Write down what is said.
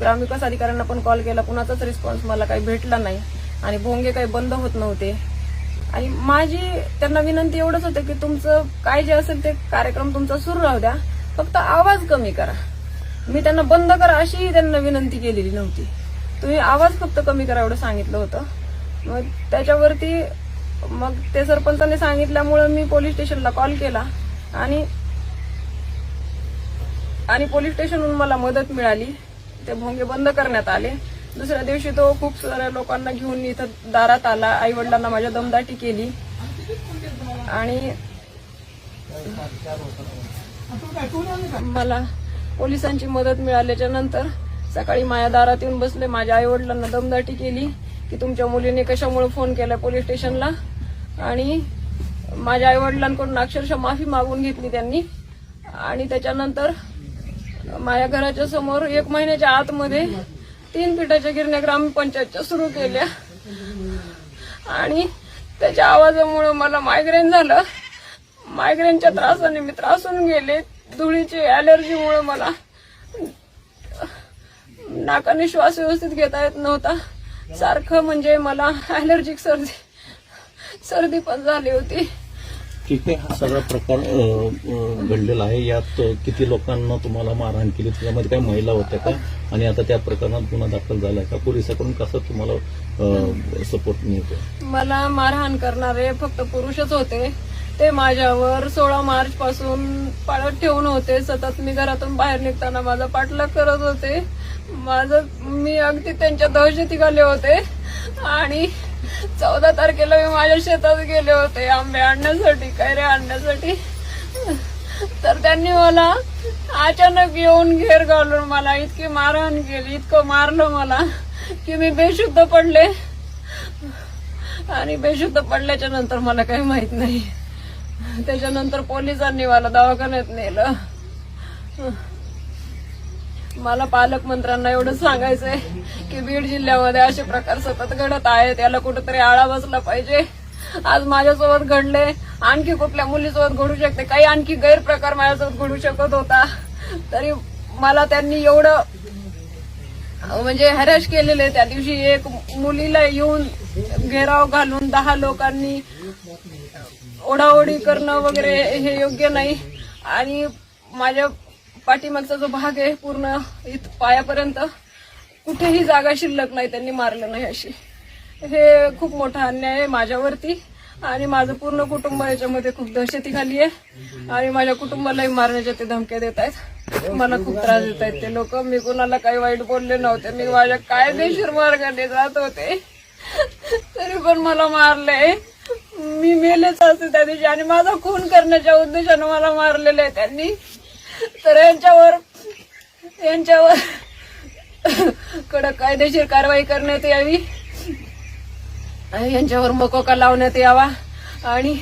ग्रामविकास अधिकाऱ्यांना पण कॉल केला कुणाचाच रिस्पॉन्स मला काही भेटला नाही. आणि भोंगे काही बंद होत नव्हते. आणि माझी त्यांना विनंती एवढंच होतं की तुमचं काय जे असेल ते कार्यक्रम तुमचा सुरू राहू द्या. फक्त आवाज कमी करा. मी त्यांना बंद करा अशीही त्यांना विनंती केलेली नव्हती. तुम्ही आवाज फक्त कमी करा एवढं सांगितलं होतं. मग त्याच्यावरती मग ते सरपंचाने सांगितल्यामुळं मी पोलीस स्टेशनला कॉल केला. आणि आणि पोलीस स्टेशनहून मला मदत मिळाली. ते भोंगे बंद करण्यात आले. दुसऱ्या दिवशी तो खूप साऱ्या लोकांना घेऊन इथं दारात आला. आई वडिलांना माझ्या दमदाटी केली. आणि मला पोलिसांची मदत मिळाल्याच्या नंतर सकाळी माझ्या दारात येऊन बसले. माझ्या आई वडिलांना दमदाटी केली की तुमच्या मुलीने कशामुळे फोन केला पोलीस स्टेशनला? आणि माझ्या आई वडिलांकडून अक्षरशः माफी मागून घेतली त्यांनी. आणि त्याच्यानंतर माझ्या घराच्या समोर एक महिन्याच्या आतमध्ये तीन पिठाच्या गिरण्या ग्रामपंचायतच्या सुरू केल्या. आणि त्याच्या आवाजामुळं मला मायग्रेन झालं. मायग्रेनच्या त्रासाने मी त्रासून गेले. धुळीची ॲलर्जीमुळं मला नाकाने श्वास व्यवस्थित घेता येत नव्हता. सारखं म्हणजे मला अलर्जिक सर्दी सर्दी पण झाली होती. तिथे हा सगळा प्रकार घडलेला आहे. यात किती लोकांना तुम्हाला मारहाण केली त्याच्यामध्ये काही महिला होत्या का? आणि आता त्या प्रकरणात गुन्हा दाखल झालाय का? पोलिसाकडून कसं तुम्हाला सपोर्ट मिळतो मला मारहाण करणारे फक्त पुरुषच होते. ते माझ्यावर सोळा मार्च पासून पाळत ठेवून होते. सतत मी घरातून बाहेर निघताना माझा पाठलाग करत होते. माझं मी अगदी त्यांच्या दहशतीखाली होते. आणि चौदा तारखेला मी माझ्या शेतात गेले होते आंबे आणण्यासाठी कैरे आणण्यासाठी. तर त्यांनी मला अचानक येऊन घेर घालून मला इतकी मारहाण केली इतकं मारलं मला की मी बेशुद्ध पडले. आणि बेशुद्ध पडल्याच्या नंतर मला काही माहीत नाही. त्याच्यानंतर पोलिसांनी मला दवाखान्यात नेलं. मला पालकमंत्र्यांना एवढं सांगायचंय की बीड जिल्ह्यामध्ये असे प्रकार सतत घडत आहेत. याला कुठेतरी आळा बसला पाहिजे. आज माझ्यासोबत घडले. आणखी कुठल्या मुलीसोबत घडू शकते? काही आणखी गैरप्रकार माझ्यासोबत घडू शकत होता. तरी मला त्यांनी एवढं म्हणजे हॅरॅश केलेले. त्या दिवशी एक मुलीला येऊन घेराव घालून दहा लोकांनी ओढाओढी करणं वगैरे हे योग्य नाही. आणि माझ्या पाठीमागचा जो भाग आहे पूर्ण इथ पायापर्यंत कुठेही जागा शिल्लक नाही त्यांनी मारलं नाही अशी. हे खूप मोठा अन्याय आहे माझ्यावरती आणि माझं पूर्ण कुटुंब याच्यामध्ये खूप दहशतीखाली आहे. आणि माझ्या कुटुंबालाही मारण्याच्या ते धमक्या देत आहेत. मला खूप त्रास देत आहेत ते लोक. मी कुणाला काही वाईट बोलले नव्हते. मी माझ्या कायदेशीर मार्गाने जात होते. तरी पण मला मारले. मी मेलेच असते त्या दिवशी. आणि माझा खून करण्याच्या उद्देशाने मला मारलेलं आहे त्यांनी. तर यांच्यावर यांच्यावर कडक कायदेशीर कारवाई करण्यात यावी. आणि यांच्यावर मकोका लावण्यात यावा. आणि